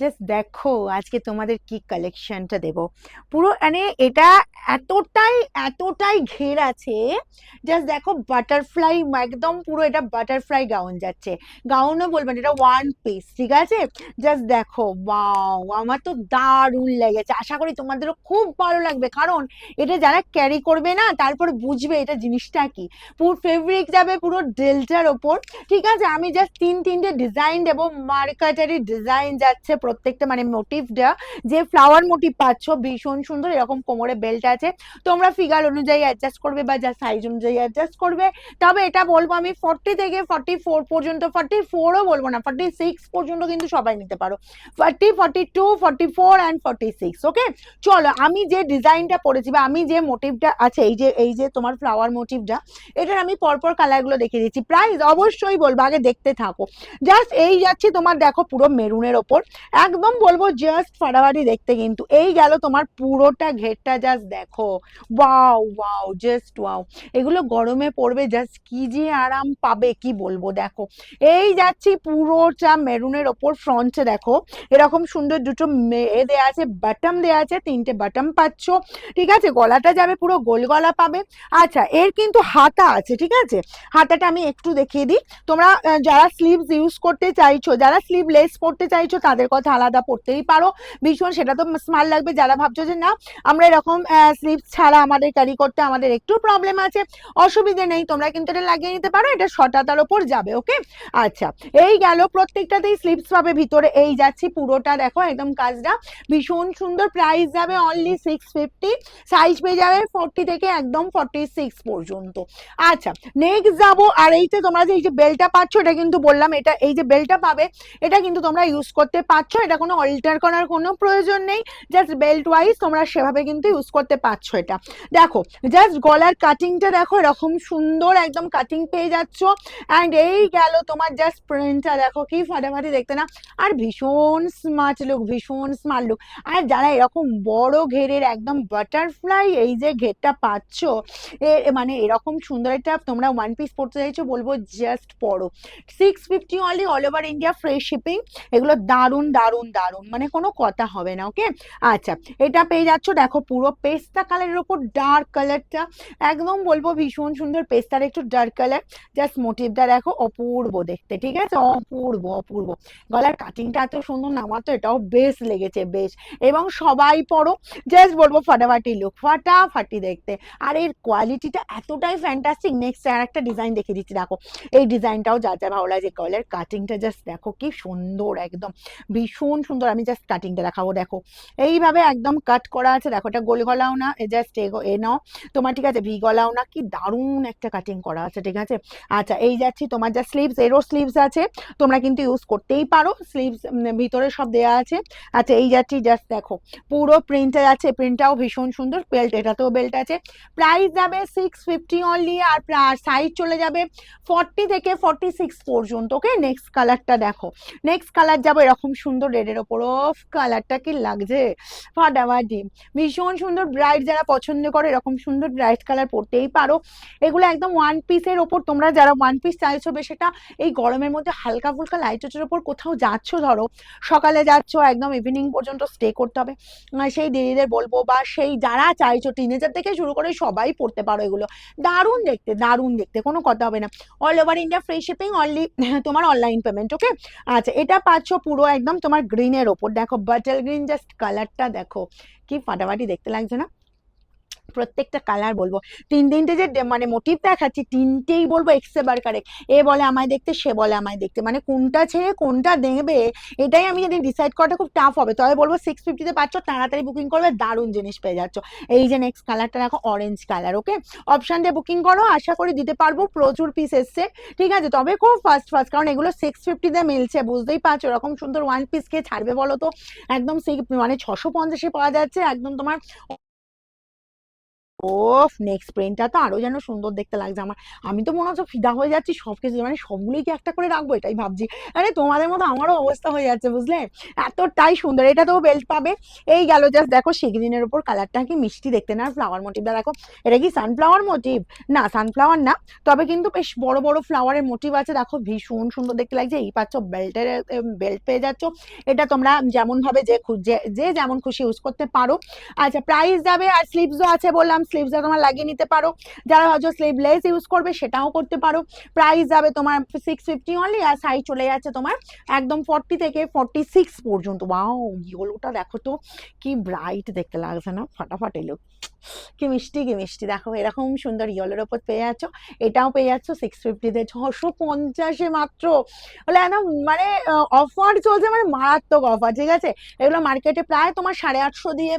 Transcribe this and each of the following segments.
Just দেখো আজকে তোমাদের কি কালেকশনটা দেব। পুরো মানে এটা এতটাই এতটাই ঘের আছে জাস্ট দেখো বাটারফ্লাই একদম পুরো এটা বাটারফ্লাই গাউন যাচ্ছে। গাউনও বলবেন এটা ওয়ান পিস ঠিক আছে? জাস্ট দেখো ওয়াও আমার তো দারুণ লেগেছে। আশা করি তোমাদেরও খুব ভালো লাগবে, কারণ এটা যারা ক্যারি করবে না, তারপর বুঝবে এটা জিনিসটা কি। পুরো ফেব্রিক যাবে পুরো ডেল্টার ওপর, ঠিক আছে? আমি জাস্ট তিন তিনটে ডিজাইন দেবো মার্কাটারি ডিজাইন যাচ্ছে প্রত্যেকটা মানে মোটিভটা যে ফ্লাওয়ার মোটিভ পাচ্ছ, ভীষণ সুন্দর, এরকম কোমরে বেল্ট আছে। তোমরা ফিগার অনুযায়ী অ্যাডজাস্ট করবে বা যা সাইজ অনুযায়ী অ্যাডজাস্ট করবে। তবে এটা বলব আমি ফর্টি থেকে ফর্টি ফোর পর্যন্ত ফর্টি ফোরও বলব না ফর্টি সিক্স পর্যন্ত কিন্তু সবাই নিতে পারো। Forty forty two forty four and forty six okay চলো, আমি যে ডিজাইনটা পড়েছি বা আমি যে মোটিভটা আছে, এই যে এই যে তোমার ফ্লাওয়ার মোটিভটা এটার আমি পরপর কালারগুলো দেখিয়ে দিচ্ছি। প্রাইস অবশ্যই বলব, আগে দেখতে থাকো। জাস্ট এই যাচ্ছে তোমার, দেখো পুরো মেরুনের ওপর। একদম বলব জাস্ট ফাটাফাটি দেখতে কিন্তু। এই গেল তোমার পুরোটা ঘেরটা জাস্ট দেখো। ওয়াও ওয়াও জাস্ট ওয়াও এগুলো গরমে পড়বে জাস্ট কি যে আরাম পাবে, কি বলব দেখো। এই যাচ্ছি পুরোটা মেরুনের ওপর ফ্রন্টে দেখো। এরকম সুন্দর দুটো এ দেয়া আছে বাটম দেয়া আছে, তিনটে বাটম পাচ্ছ। ঠিক আছে, গলাটা যাবে পুরো গোল গলা পাবে। আচ্ছা এর কিন্তু হাতা আছে, ঠিক আছে? হাতাটা আমি একটু দেখিয়ে দিই। তোমরা যারা স্লিভস ইউজ করতে চাইছো, যারা স্লিভ লেস পড়তে চাইছো, তাদের কথা আলাদা পড়তেই পারো। ভীষণ সেটা তো স্মার্ট লাগবে, যারা ভাবছ যে না, আমরা এরকম স্লিভস ছাড়া আমাদের ক্যারি করতে আমাদের একটু প্রবলেম আছে, অসুবিধে নেই, তোমরা কিন্তু এটা লাগিয়ে নিতে পারো, এটা শটাতার ওপর যাবে ওকে আচ্ছা এই গেল প্রত্যেকটাতেই স্লিপস পাবে, ভিতরে এই যাচ্ছি পুরোটা, দেখো একদম কাজটা, ভীষণ সুন্দর প্রাইস যাবে অনলি সিক্স ফিফটি সাইজ পেয়ে যাবে ফোরটি থেকে একদম ফর্টি সিক্স পর্যন্ত। আচ্ছা নেক্সট যাব, আর এইতে তোমরা যে, এই যে বেলটা পাচ্ছ, এটা কিন্তু বললাম, এটা, এই যে বেলটা পাবে, এটা কিন্তু তোমরা ইউজ করতে পারছ এটা কোনো অল্টার করার কোনো প্রয়োজন নেই। জাস্ট বেল্ট ওয়াইজ তোমরা সেভাবে কিন্তু ইউজ করতে পারছ এটা। দেখো জাস্ট গলার কাটিংটা দেখো, এরকম সুন্দর একদম কাটিং পেয়ে যাচ্ছ। অ্যান্ড এই গেল তোমার জাস্ট প্রিন্টটা দেখো কি ফাটাফাটি দেখতে না। আর ভীষণ স্মার্ট লুক ভীষণ স্মার্ট লুক আর যারা এরকম বড় ঘেরের একদম বাটারফ্লাই এই যে ঘেরটা পাচ্ছ, এ মানে এরকম সুন্দর একটা তোমরা ওয়ান পিস পড়তে চাইছো, বলব জাস্ট পড়ো six fifty only all over India fresh shipping এগুলো দারুণ দারুণ দারুণ। মানে কোনো কথা হবে না ওকে আচ্ছা এটা পেয়ে যাচ্ছ, দেখো পুরো পেস্তা কালারের ওপর ডার্ক কালারটা একদম বলব ভীষণ সুন্দর পেস্তার একটু ডার্ক কালার জাস্ট মোটিভটা দেখো অপূর্ব দেখতে, ঠিক আছে? অপূর্ব অপূর্ব। গলার কাটিংটা এত সুন্দর আমার তো এটাও বেশ লেগেছে, বেশ। এবং সবাই পরো জাস্ট বলব ফাটাফাটি লুক ফাটাফাটি দেখতে। আর এর কোয়ালিটিটা এতটাই ফ্যান্টাস্টিক নেক্সট আর একটা ডিজাইন দেখে দিচ্ছি, দেখো। এই ডিজাইনটাও যা যা ভালো লাগছে গলার কাটিংটা জাস্ট দেখো কি সুন্দর, একদম। ভীষণ সুন্দর, আমি জাস্ট কাটিংটা দেখাবো, দেখো। এইভাবে একদম কাট করা আছে, দেখো এটা গোল গলাও না, এ জাস্ট এগো, এ নাও। তোমার ঠিক আছে, ভি গলাও না, কি দারুণ একটা কাটিং করা আছে, ঠিক আছে? আচ্ছা এই যাচ্ছি, তোমার যা স্লিভস এরও স্লিভস আছে, তোমরা কিন্তু ইউজ করতেই পারো স্লিভস ভিতরে সব দেওয়া আছে। আচ্ছা এই যাচ্ছি জাস্ট দেখো, পুরো প্রিন্টে আছে প্রিন্টটাও ভীষণ সুন্দর বেল্ট এটাতেও বেল্ট আছে। প্রাইস যাবে সিক্স ফিফটি অনলি আর সাইজ চলে যাবে ফর্টি থেকে ফর্টি সিক্স পর্যন্ত ওকে নেক্সট কালারটা দেখো নেক্সট কালার যাব, এরকম সুন্দর রেডের ওপর অফ কালারটা কি লাগছে। ফাটাফাটি। ভীষণ সুন্দর ব্রাইট যারা পছন্দ করে, এরকম সুন্দর ব্রাইট কালার পরতেই পারো। এগুলো একদম ওয়ান পিসের ওপর, তোমরা যারা ওয়ান পিস চাইছো, বেশ সেটা এই গরমের মধ্যে হালকা ফুলকা লাইট ওচের ওপর কোথাও যাচ্ছ, ধরো, সকালে যাচ্ছ, একদম ইভিনিং পর্যন্ত স্টে করতে হবে। সেই দিদিদের বলব বা সেই যারা চাইছো টিনেজার থেকে শুরু করে সবাই পড়তে পারো এগুলো। দারুণ দেখতে দারুণ দেখতে, কোনো কথা হবে না। All over India free shipping only তোমার অনলাইন পেমেন্ট ওকে আচ্ছা এটা পাচ্ছ পুরো একদম তোমার গ্রিনের ওপর। দেখো বাটার গ্রিন জাস্ট কালারটা দেখো। কি ফাটাফাটি দেখতে লাগছে না? প্রত্যেকটা কালার বলব। তিন তিনটে যে মানে মোটিভ দেখাচ্ছি, তিনটেই বলব এক্সে বারকারে এ বলে আমায় দেখতে, সে বলে আমায় দেখতে। মানে কোনটা ছেড়ে কোনটা দেখবে এটাই আমি যদি ডিসাইড করাটা খুব টাফ হবে। তবে বলব সিক্স ফিফটিতে পাচ্ছ, তাড়াতাড়ি বুকিং করবে, দারুণ জিনিস পেয়ে যাচ্ছ। এই যে নেক্সট কালারটা দেখো অরেঞ্জ কালার ওকে অপশান দিয়ে বুকিং করো, আশা করি দিতে পারব, প্রচুর পিস এসছে, ঠিক আছে? তবে খুব ফার্স্ট ফার্স্ট কারণ এগুলো সিক্স ফিফটিতে মিলছে, বুঝতেই পারছ? এরকম সুন্দর ওয়ান পিস কে ছাড়বে বলো তো? একদম সেই মানে ছশো পঞ্চাশে পাওয়া যাচ্ছে, একদম তোমার ওফ নেক্সট প্রিন্টটা তো আরও যেন সুন্দর দেখতে লাগছে আমার। আমি তো মনে হচ্ছে ফিদা হয়ে যাচ্ছি সব কিছু মানে সবগুলোই কি একটা করে রাখব এটাই ভাবছি। আরে তোমাদের মতো আমারও অবস্থা হয়ে যাচ্ছে, বুঝলে? এতটাই সুন্দর, এটা তো বেল্ট পাবে। এই গেল জাস্ট দেখো সিগ্রিনের উপর কালারটা কি মিষ্টি দেখতে না ফ্লাওয়ার মোটিভটা দেখো। এটা কি সানফ্লাওয়ার মোটিভ না সানফ্লাওয়ার না, তবে কিন্তু বেশ বড় বড় ফ্লাওয়ারের মোটিভ আছে। দেখো ভীষণ সুন্দর দেখতে লাগছে, এই পাচ্ছ বেল্টের বেল্ট পেয়ে যাচ্ছ। এটা তোমরা যেমন ভাবে যে, যে- যেমন খুশি ইউজ করতে পারো। আচ্ছা প্রাইস যাবে আর স্লিভসও আছে বললাম স্লিভসে তোমার লাগিয়ে নিতে পারো। যারা হয়তো স্লিভলেস ইউজ করবে, সেটাও করতে পারো। প্রাইস যাবে তোমার সিক্স ফিফটি অনলি আর সাইজ চলে যাচ্ছে তোমার একদম ফর্টি থেকে ফর্টি সিক্স পর্যন্ত। ওয়াও ইয়েলোটা দেখো তো, কি ব্রাইট দেখতে লাগছে না? ফাটাফাটি লুক কি মিষ্টি কি মিষ্টি। দেখো, এরকম সুন্দর ইয়েলোর ওপর পেয়ে যাচ্ছ, এটাও পেয়ে যাচ্ছ সিক্স ফিফটিতে ছশো পঞ্চাশে মাত্র। বলে একদম মানে অফার চলছে মানে মারাত্মক অফার ঠিক আছে? এগুলো মার্কেটে প্রায় তোমার সাড়ে আটশো দিয়ে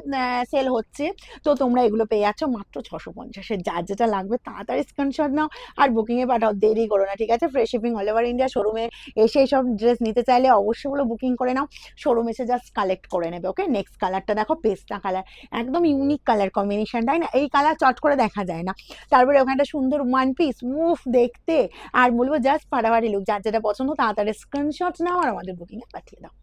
সেল হচ্ছে। তো তোমরা এগুলো পেয়ে যাচ্ছ। মাত্র ছশো পঞ্চাশে। যার যেটা লাগবে তাড়াতাড়ি স্ক্রিনশট নাও আর বুকিংয়ে পাঠাও, দেরি করো না, ঠিক আছে? Fresh shipping all over India শোরুমে এসে এইসব ড্রেস নিতে চাইলে অবশ্যই ওগুলো বুকিং করে নাও। শোরুম এসে জাস্ট কালেক্ট করে নেবে ওকে নেক্সট কালারটা দেখো পেস্টা কালার একদম ইউনিক কালার কম্বিনেশন তাই না? এই কালার চট করে দেখা যায় না। তারপরে ওখানে একটা সুন্দর ওয়ান পিস মুভ দেখতে। আর বলব জাস্ট ফাটাফাটি লুক যার যেটা পছন্দ তাড়াতাড়ি স্ক্রিনশট নাও আর আমাদের বুকিংয়ে পাঠিয়ে দাও।